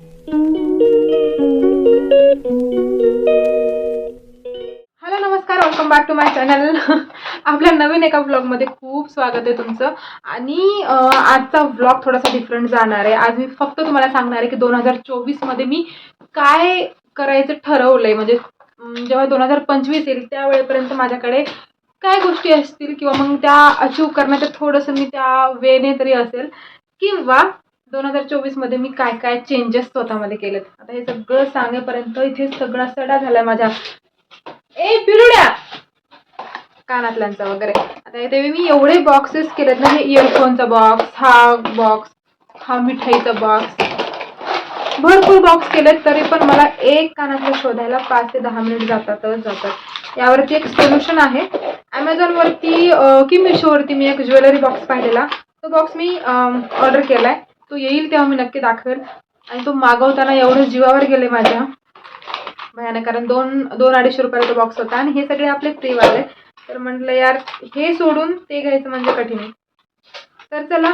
Hello नमस्कार. Welcome back to my channel आपल्या नवीन एका ब्लॉगमध्ये खूप स्वागत आहे तुमचं. आणि आजचा ब्लॉग थोडासा डिफरंट जाणार आहे. आज मी फक्त तुम्हाला सांगणार आहे की दोन हजार चोवीसमध्ये मी काय करायचं ठरवलं आहे म्हणजे जेव्हा दोन हजार पंचवीस येईल त्यावेळेपर्यंत माझ्याकडे काय गोष्टी असतील किंवा मग त्या अचीव करण्याचं थोडंसं मी त्या वेने तरी असेल. किंवा दोन हजार चोवीसमध्ये मी काय काय चेंजेस स्वतःमध्ये केलेत. आता हे सगळं सांगेपर्यंत इथे सगळा सडा झालाय माझ्या. ए पिरुड्या! कानातल्यांचा वगैरे. आता इथे मी एवढे बॉक्सेस केलेत ना हे इयरफोनचा बॉक्स हा बॉक्स हा मिठाईचा बॉक्स भरपूर बॉक्स केलेत तरी पण मला एक कानातलं शोधायला पाच ते दहा मिनिट जातातच जातात. यावरती एक सोल्युशन आहे. ॲमेझॉनवरती की मिशोवरती मी एक ज्वेलरी बॉक्स पाहिलेला. तो बॉक्स मी ऑर्डर केला आहे तो येईल तेव्हा मी नक्की दाखवेल. आणि तो मागवताना एवढं जीवावर गेले माझ्या. भयानक कारण दोन दोन अडीचशे रुपयाला तो बॉक्स होता. आणि हे सगळे आपले फ्रीवाले तर म्हटलं यार हे सोडून ते घ्यायचं म्हणजे कठीण आहे. तर चला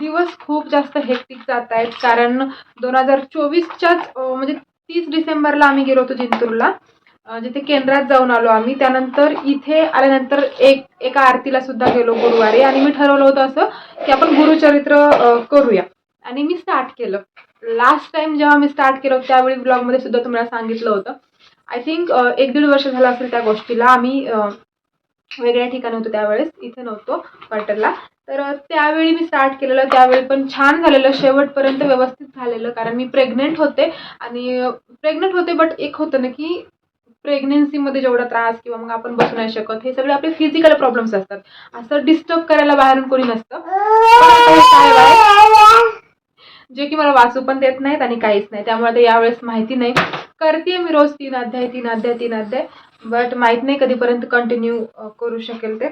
दिवस खूप जास्त हेक्टिक जात आहेत. कारण दोन हजार चोवीसच्याच म्हणजे तीस डिसेंबरला आम्ही गेलो होतो जिंतूरला. जिथे केंद्रात जाऊन आलो आम्ही त्यानंतर इथे आल्यानंतर एक एका आरतीला सुद्धा गेलो गुरुवारी आणि मी ठरवलं होतं असं की आपण गुरुचरित्र करूया. आणि मी स्टार्ट केलं. लास्ट टाइम जेव्हा मी स्टार्ट केलं त्यावेळी ब्लॉगमध्ये सुद्धा तुम्हाला सांगितलं होतं. आय थिंक एक दीड वर्ष झालं असेल त्या गोष्टीला. आम्ही वेगळ्या ठिकाणी होतो त्यावेळेस इथे नव्हतो क्वार्टरला तर त्यावेळी मी स्टार्ट केलेलं त्यावेळी पण छान झालेलं. शेवटपर्यंत व्यवस्थित झालेलं कारण मी प्रेग्नेंट होते. आणि प्रेग्नेंट होते बट एक होतं ना की प्रेग्नेन्सीमध्ये जेवढा त्रास किंवा मग आपण बसू नाही शकत हे सगळे आपले फिजिकल प्रॉब्लेम्स असतात. असं डिस्टर्ब करायला बाहेरून कोणी नसतं. जे की मला वाचू पण देत नाहीत आणि काहीच नाही. त्यामुळे ते यावेळेस माहिती नाही. करते मी रोज तीन अध्याय तीन अध्याय तीन अध्याय. बट माहीत नाही कधीपर्यंत कंटिन्यू करू शकेल ते.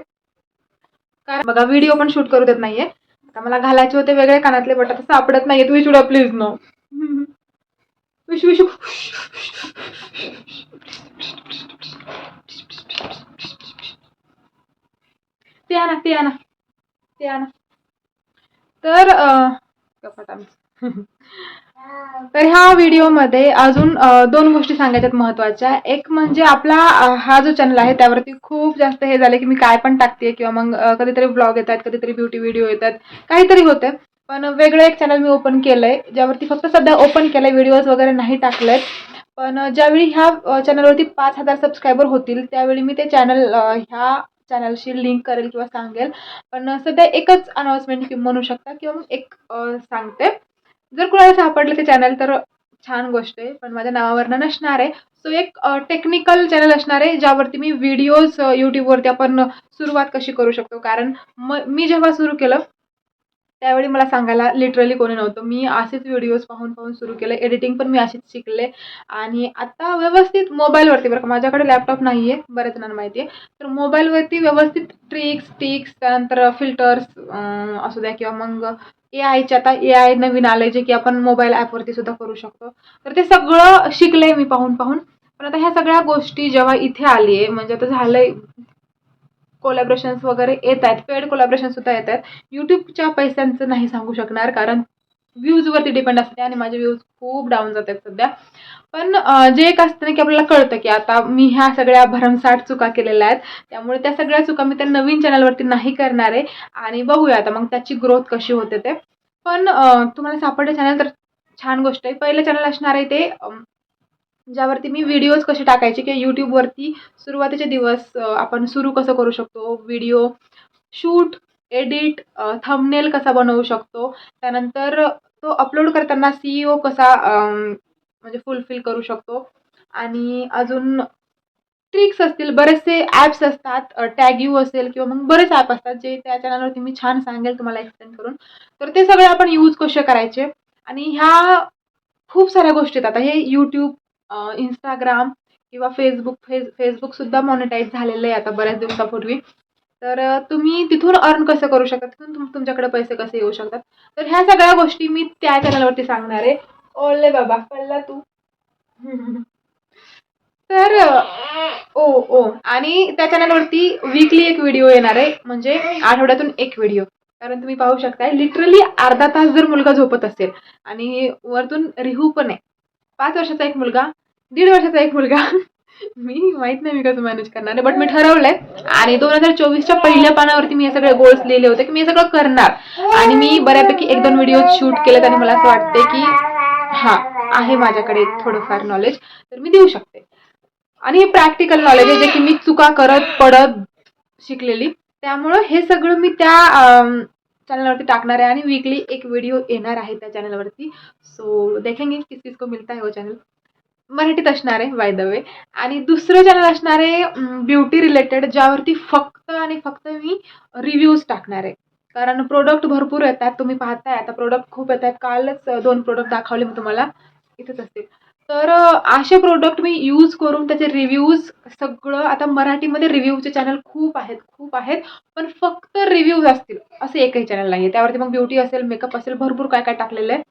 कारण बघा व्हिडिओ पण शूट करू देत नाहीये. आता मला घालायचे होते वेगळे कानातले बट आता सापडत नाहीये. तुम्ही चुडा प्लीज नो विश विश ते आणा ते आणा ते आणा तर तर ह्या व्हिडिओमध्ये अजून दोन गोष्टी सांगायच्यात महत्त्वाच्या एक म्हणजे आपला हा जो चॅनल आहे त्यावरती खूप जास्त हे झालं की मी काय पण टाकते किंवा मग कधीतरी ब्लॉग येतात कधीतरी ब्युटी व्हिडिओ येतात काहीतरी होतं पण वेगळं एक चॅनल मी ओपन केलं आहे ज्यावरती फक्त सध्या ओपन केलं आहे व्हिडिओज वगैरे नाही टाकले पण ज्यावेळी ह्या चॅनलवरती पाच हजार सबस्क्रायबर होतील त्यावेळी मी ते चॅनल ह्या चॅनलशी लिंक करेल किंवा सांगेल. पण सध्या एकच अनाउन्समेंट म्हणू शकता किंवा मग एक सांगते. जर कुणाला सापडलं ते चॅनल तर छान गोष्ट आहे पण माझ्या नावावरनं नसणार आहे. सो एक टेक्निकल चॅनल असणार आहे ज्यावरती मी व्हिडिओज यूट्यूबवरती आपण सुरुवात कशी करू शकतो. कारण म मी जेव्हा सुरू केलं त्यावेळी मला सांगायला लिटरली कोणी नव्हतं. मी असेच व्हिडिओज पाहून पाहून सुरू केलं. एडिटिंग पण मी असेच शिकले. आणि आता व्यवस्थित मोबाईलवरती बरं का माझ्याकडे लॅपटॉप नाही आहे बऱ्याच जणांना माहिती आहे तर मोबाईलवरती व्यवस्थित ट्रिक्स टिक्स त्यानंतर फिल्टर्स असू द्या किंवा मग ए आयचे आता ए आय नवीन आलं जे की आपण मोबाईल ॲपवरती सुद्धा करू शकतो. तर ते सगळं शिकले मी पाहून पाहून. पण आता ह्या सगळ्या गोष्टी जेव्हा इथे आली आहे म्हणजे आता झालं आहे कोलॅबरेशन्स वगैरे येत आहेत. पेड कोलॅबरेशन सुद्धा येत आहेत. यूट्यूबच्या पैशांचं नाही सांगू शकणार कारण व्ह्यूजवरती डिपेंड असते आणि माझे व्ह्यूज खूप डाऊन जात आहेत सध्या. पण जे एक असतं ना की आपल्याला कळतं की आता मी ह्या सगळ्या भरमसाठ चुका केलेल्या आहेत. त्यामुळे त्या सगळ्या चुका मी त्या नवीन चॅनलवरती नाही करणार आहे. आणि बघूया आता मग त्याची ग्रोथ कशी होते ते. पण तुम्हाला सापडले चॅनल तर छान गोष्ट आहे. पहिलं चॅनल असणार आहे ते ज्यावरती मी व्हिडिओज कसे टाकायचे किंवा यूट्यूबवरती सुरुवातीचे दिवस आपण सुरू कसं करू शकतो? व्हिडिओ शूट एडिट थंबनेल कसा बनवू शकतो? त्यानंतर तो अपलोड करताना सी ओ कसा म्हणजे फुलफिल करू शकतो? आणि अजून ट्रिक्स असतील बरेचसे ॲप्स असतात टॅग यू असेल किंवा मग बरेच ॲप असतात जे त्या चॅनलवरती मी छान सांगेल तुम्हाला एक्सप्लेन करून. तर ते सगळे आपण यूज कसे करायचे? आणि ह्या खूप साऱ्या गोष्टी आहेत. आता हे यूट्यूब इंस्टाग्राम किंवा फेसबुक फेस फेसबुकसुद्धा मॉनिटाईज झालेलं आहे आता बऱ्याच दिवसापूर्वी. तर तुम्ही तिथून अर्न कसं करू शकता? तिथून तुम तुमच्याकडे पैसे कसे येऊ शकतात? तर ह्या सगळ्या गोष्टी मी त्या चॅनलवरती सांगणार आहे. ओले बाबा कळला तू. तर ओ ओ आणि त्या चॅनलवरती वीकली एक व्हिडिओ येणार आहे. म्हणजे आठवड्यातून एक व्हिडिओ कारण तुम्ही पाहू शकताय लिटरली अर्धा तास जर मुलगा झोपत असेल आणि वरतून रिहू पण आहे पाच वर्षाचा एक मुलगा दीड वर्षाचा एक मुलगा. मी माहीत नाही मी कसं मॅनेज करणार आहे बट मी ठरवलंय. आणि दोन हजार चोवीसच्या पहिल्या पानावरती मी हे सगळे गोल्स लिहिले होते की मी हे सगळं करणार. आणि मी बऱ्यापैकी एक दोन व्हिडिओ शूट केलेत आणि मला असं वाटते की हा आहे माझ्याकडे थोडंफार नॉलेज तर मी देऊ शकते. आणि हे प्रॅक्टिकल नॉलेज आहे जे की मी चुका करत पडत शिकलेली. त्यामुळं हे सगळं मी त्या चॅनलवरती टाकणार आहे आणि वीकली एक व्हिडिओ येणार आहे त्या चॅनलवरती. सो देखेंगे किस किसको मिलता है वो चॅनल मराठीत असणार आहे बाय द वे आणि दुसरं चॅनल असणार आहे mm, ब्युटी रिलेटेड ज्यावरती फक्त आणि फक्त मी रिव्ह्यूज टाकणार आहे. कारण प्रोडक्ट भरपूर येतात तुम्ही पाहताय. आता प्रोडक्ट खूप येतात. कालच दोन प्रोडक्ट दाखवले मी तुम्हाला. इथेच असतील. तर असे प्रोडक्ट मी यूज करून त्याचे रिव्ह्यूज सगळं आता मराठीमध्ये रिव्ह्यूचे चॅनल खूप आहेत खूप आहेत पण फक्त रिव्ह्यूज असतील असं एकही चॅनल नाही आहे त्यावरती मग ब्युटी असेल मेकअप असेल भरपूर काय काय टाकलेलं आहे.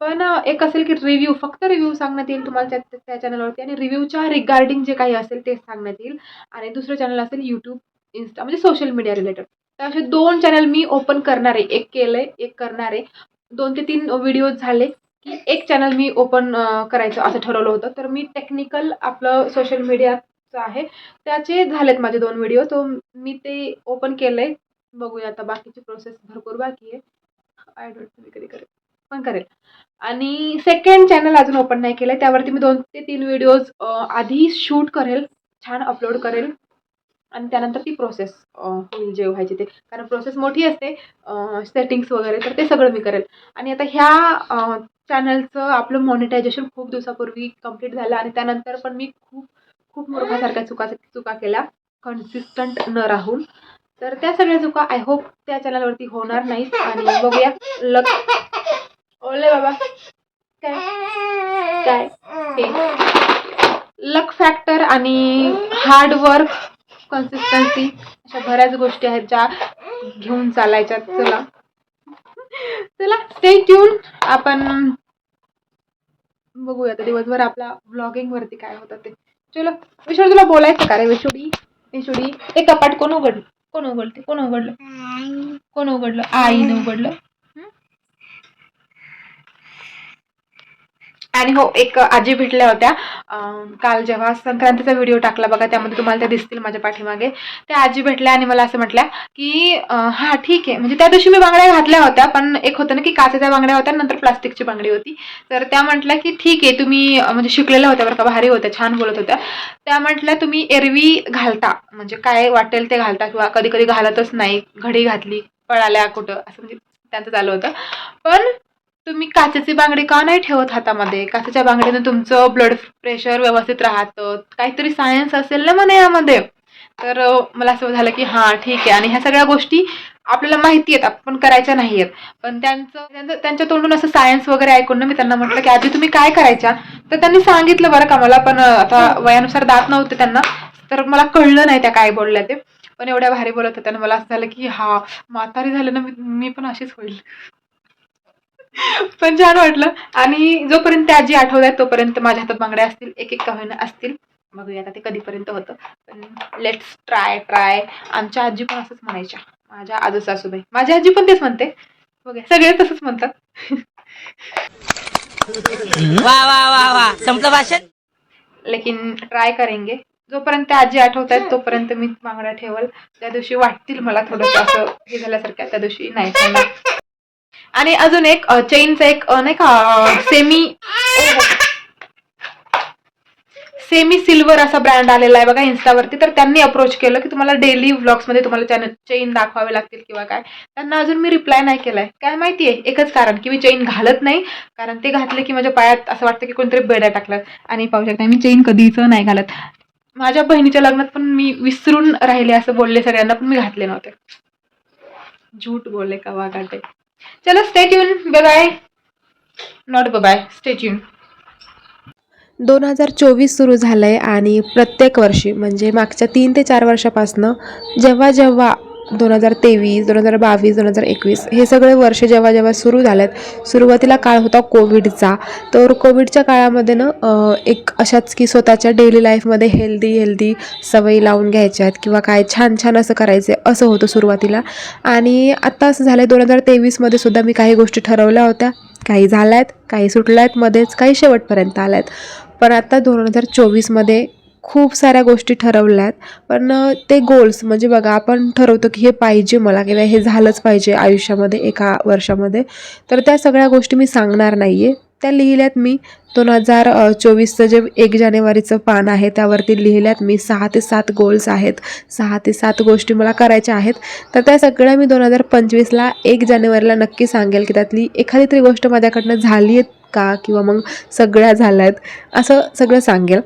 पण एक असेल की रिव्ह्यू फक्त रिव्ह्यू सांगण्यात येईल तुम्हाला त्या त्या चॅनलवरती आणि रिव्ह्यूच्या रिगार्डिंग जे काही असेल ते सांगण्यात येईल. आणि दुसरं चॅनल असेल यूट्यूब इन्स्टा म्हणजे सोशल मीडिया रिलेटेड तर असे दोन चॅनल मी ओपन करणार आहे एक केलं आहे एक करणार. आहे दोन ते तीन व्हिडिओज झाले. एक चॅनल मी ओपन करायचं असं ठरवलं होतं. तर मी टेक्निकल आपलं सोशल मीडियाचं आहे. त्याचे झालेत माझे दोन व्हिडिओ तो मी ते ओपन केलं आहे बघूया आता बाकीची प्रोसेस भरपूर बाकी आहे. आय डोंट मी कधी करेल. पण करेल. आणि सेकंड चॅनल अजून ओपन नाही केलं आहे त्यावरती मी दोन ते तीन व्हिडिओज आधी शूट करेल. छान अपलोड करेल. आणि त्यानंतर ती प्रोसेस होईल जे व्हायची ते. कारण प्रोसेस मोठी असते सेटिंग्स वगैरे तर ते सगळं मी करेल. आणि आता ह्या चॅनलचं आपलं मॉनिटायझेशन खूप दिवसापूर्वी कंप्लीट झालं आणि त्यानंतर पण मी खूप खूप मूर्खासारख्या चुका चुका केल्या. कन्सिस्टंट न राहून. तर त्या सगळ्या चुका आय होप त्या चॅनलवरती होणार नाहीत आणि बघूया. लक ओले बाबा. काय? काय? लक फॅक्टर आणि हार्डवर्क कन्सिस्टन्सी अशा बऱ्याच गोष्टी आहेत ज्या घेऊन चालायच्या. चला. चला स्टे ट्यून आपण बघूया आता दिवसभर आपला ब्लॉगिंग वरती काय होतं ते. चलो विशोडी तुला बोलायचं का रे विशुडी? विशोडी ते कपाट कोण उघडलं? कोण उघडते कोण उघडलं? कोण उघडलं? आईनं उघडलं. आणि हो एक आजी भेटल्या होत्या. काल जेव्हा संक्रांतीचा व्हिडिओ टाकला बघा त्यामध्ये तुम्हाला त्या दिसतील माझ्या पाठीमागे. त्या आजी भेटल्या आणि मला असं म्हटल्या की हां हा ठीक आहे. म्हणजे त्या दिवशी मी बांगड्या घातल्या होत्या पण एक होतं ना की काचेच्या बांगड्या होत्या नंतर प्लास्टिकची बांगडी होती. तर त्या म्हटल्या की ठीक आहे तुम्ही म्हणजे शिकलेल्या होत्या बरं का भारी होत्या छान बोलत होत्या. त्या म्हटल्या तुम्ही एरवी घालता म्हणजे काय वाटेल ते घालता किंवा कधी कधी घालतच नाही घडी घातली पळाल्या कुठं असं म्हणजे त्यांचं चालू होतं. पण तुम्ही काचेची बांगडी का नाही ठेवत हातामध्ये? काचेच्या बांगडीने तुमचं ब्लड प्रेशर व्यवस्थित राहतं. काहीतरी सायन्स असेल ना म्हणे यामध्ये. तर मला असं झालं की हां ठीक आहे. आणि ह्या सगळ्या गोष्टी आपल्याला माहिती आहेत आपण करायच्या नाही आहेत पण त्यांचं त्यांचं त्यांच्या तोंडून असं सायन्स वगैरे ऐकून ना मी त्यांना म्हटलं की आधी तुम्ही काय करायच्या? तर त्यांनी सांगितलं बरं का मला पण आता वयानुसार दात नव्हते त्यांना. तर मला कळलं नाही त्या काय बोलल्या ते. पण एवढ्या भारी बोलत होत्या मला असं झालं की हा म्हातारी झालं ना मी मी पण अशीच होईल. पण छान वाटलं. आणि जोपर्यंत आजी आठवत आहेत तोपर्यंत माझ्या हातात बांगड्या असतील एक एक का होईना असतील. बघूया आता ते कधीपर्यंत होतं. पण लेट्स ट्राय ट्राय आमच्या आजी पण असंच म्हणायच्या. माझ्या आजू सासूबाई. माझी आजी पण तेच म्हणते. बघूया. सगळे तसंच म्हणतात. वा वा वा वा. संपलं भाषण? लेकिन ट्राय करेंगे. जोपर्यंत आजी आठवत आहेत तोपर्यंत मी बांगड्या ठेवल. त्या दिवशी वाटतील मला थोडंसं असं हे झाल्यासारख्या त्या दिवशी नाही. आणि अजून एक चेनचा एक नाही का सेमी सेमी सिल्वर असा ब्रँड आलेला आहे बघा इन्स्टावरती तर त्यांनी अप्रोच केलं की तुम्हाला डेली व्लॉग्समध्ये तुम्हाला चॅनल चेन दाखवावे लागतील किंवा काय. त्यांना अजून मी रिप्लाय नाही केलाय. काय माहिती आहे एकच कारण की मी चेन घालत नाही. कारण ते घातले की माझ्या पायात असं वाटतं की कोणतरी बेड्या टाकलं आणि पाहू शकता मी चेन कधीच नाही घालत. माझ्या बहिणीच्या लग्नात पण मी विसरून राहिले असं बोलले सगळ्यांना पण मी घातले नव्हते. झूट बोलले का काटे चलो stay tune bye bye not bye stay tune दोन हजार चोवीस सुरू झालं आहे आणि प्रत्येक वर्षी म्हणजे मागच्या तीन ते चार वर्षापासनं जेव्हा जेव्हा दोन हजार तेवीस दोन हजार बावीस दोन हजार एकवीस हे सगळे वर्ष जेव्हा जेव्हा सुरू झालेत सुरुवातीला काळ होता कोविडचा. तर कोविडच्या काळामध्ये ना एक अशाच की स्वतःच्या डेली लाईफमध्ये हेल्दी हेल्दी सवयी लावून घ्यायच्या आहेत किंवा काय छान छान असं करायचं आहे असं होतं सुरुवातीला. आणि आत्ता असं झालं आहे दोन हजार तेवीसमध्ये सुद्धा मी काही गोष्टी ठरवल्या होत्या. काही झाल्या आहेत काही सुटल्या आहेत मध्येच काही शेवटपर्यंत आल्या आहेत पण आता दोन हजार चोवीसमध्ये खूप साऱ्या गोष्टी ठरवल्या आहेत पण ते गोल्स म्हणजे बघा आपण ठरवतो की हे पाहिजे मला किंवा हे झालंच पाहिजे आयुष्यामध्ये एका वर्षामध्ये. तर त्या सगळ्या गोष्टी मी सांगणार नाही आहे त्या लिहिल्यात मी. दोन हजार चोवीसचं जे एक जानेवारीचं पान आहे त्यावरती लिहिल्यात मी. सहा ते सात गोल्स आहेत. सहा ते सात गोष्टी मला करायच्या आहेत. तर त्या सगळ्या मी दोन हजार पंचवीसला एक जानेवारीला नक्की सांगेल की त्यातली एखादी तरी गोष्ट माझ्याकडनं झाली आहेत का? किंवा मग सगळ्या झाल्या आहेत असं सगळं सांगेल.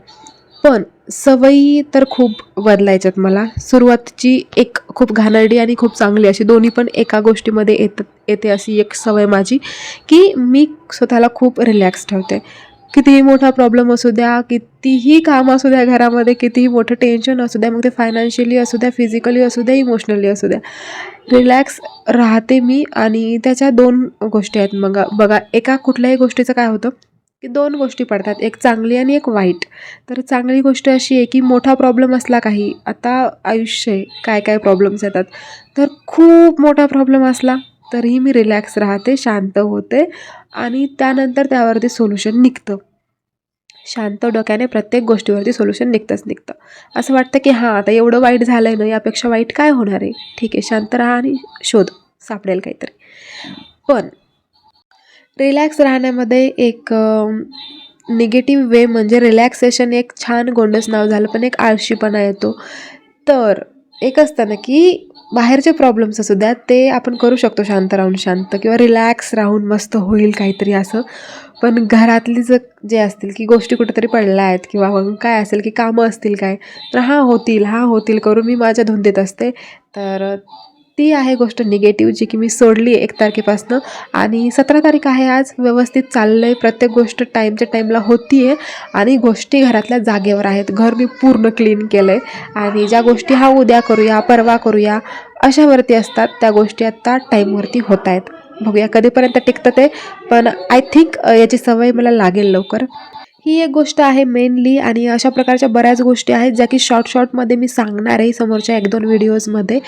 पण सवयी तर खूप बदलायच्यात मला. सुरुवातची एक खूप घाणेरडी आणि खूप चांगली अशी दोन्ही पण एका गोष्टीमध्ये येत येते अशी एक सवय माझी की मी स्वतःला खूप रिलॅक्स ठेवते. कितीही मोठा प्रॉब्लेम असू द्या कितीही काम असू द्या घरामध्ये कितीही मोठं टेन्शन असू द्या मग ते फायनान्शियली असू द्या फिजिकली असू द्या इमोशनली असू द्या. रिलॅक्स राहते मी आणि त्याच्या दोन गोष्टी आहेत. मग बघा एका कुठल्याही गोष्टीचं काय होतं की दोन गोष्टी पडतात. एक चांगली आणि एक वाईट. तर चांगली गोष्ट अशी आहे की मोठा प्रॉब्लेम असला काही आता आयुष्य आहे काय काय प्रॉब्लेम्स येतात. तर खूप मोठा प्रॉब्लेम असला तरीही मी रिलॅक्स राहते शांत होते आणि त्यानंतर त्यावरती सोल्युशन निघतं. शांत डोक्याने प्रत्येक गोष्टीवरती सोल्युशन निघतंच निघतं. असं वाटतं की हां आता एवढं वाईट झालं आहे ना यापेक्षा वाईट काय होणार आहे? ठीक आहे शांत राहा आणि शोध सापडेल काहीतरी. पण रिलॅक्स राहण्यामध्ये एक निगेटिव्ह वे म्हणजे रिलॅक्सेशन एक छान गोंडस नाव झालं पण एक आळशीपणा येतो. तर एक असतं ना की बाहेरचे प्रॉब्लेम्स असू द्या ते आपण करू शकतो शांत राहून शांत किंवा रिलॅक्स राहून मस्त होईल काहीतरी असं. पण घरातली जर जे असतील की गोष्टी कुठेतरी पडल्या आहेत किंवा मग काय असेल की कामं असतील काय तर हां होतील हां होतील करून मी माझ्या धुंदीत असते. तर ती आहे गोष्ट निगेटिव्ह जी की मी सोडली एक तारखेपासनं. आणि सतरा तारीख आहे आज व्यवस्थित चाललं आहे प्रत्येक गोष्ट टाईमच्या टाईमला होती आहे आणि गोष्टी घरातल्या जागेवर आहेत. घर मी पूर्ण क्लीन केलं आहे आणि ज्या गोष्टी हा उद्या करूया परवा करूया अशावरती असतात. त्या गोष्टी आत्ता टाईमवरती होत आहेत बघूया कधीपर्यंत टिकतं ते. पण आय थिंक याची सवय मला लागेल लवकर. ही एक गोष्ट आहे मेनली आणि अशा प्रकारच्या बऱ्याच गोष्टी आहेत ज्या की शॉर्ट शॉर्टमध्ये मी सांगणार आहे समोरच्या एक दोन व्हिडिओजमध्ये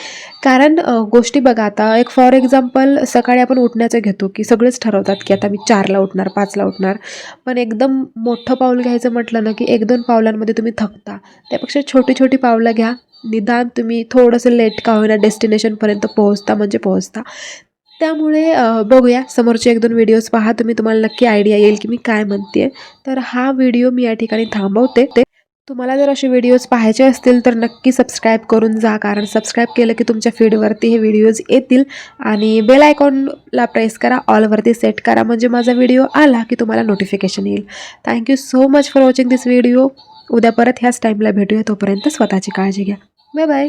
कारण गोष्टी बघा आता एक फॉर एक्झाम्पल सकाळी आपण उठण्याचं घेतो की सगळेच ठरवतात की आता मी चारला उठणार पाचला उठणार. पण एकदम मोठं पाऊल घ्यायचं म्हटलं ना की एक दोन पावलांमध्ये तुम्ही थकता. त्यापेक्षा छोटी छोटी पावलं घ्या. निदान तुम्ही थोडंसं लेट का होईना डेस्टिनेशनपर्यंत पोहोचता म्हणजे पोहोचता. त्यामुळे बघूया. समोरचे एक दोन व्हिडिओज पहा तुम्ही तुम्हाला नक्की आयडिया येईल की मी काय म्हणते तर हा व्हिडिओ मी या ठिकाणी थांबवते. ते तुम्हाला जर असे व्हिडिओज पाहायचे असतील तर नक्की सबस्क्राईब करून जा. कारण सबस्क्राईब केलं की तुमच्या फीडवरती हे व्हिडिओज येतील. आणि बेल आयकॉनला प्रेस करा ऑलवरती सेट करा. म्हणजे माझा व्हिडिओ आला की तुम्हाला नोटिफिकेशन येईल. Thank you so much for watching this video उद्या परत ह्याच टाईमला भेटूया. तोपर्यंत स्वतःची काळजी घ्या. Bye bye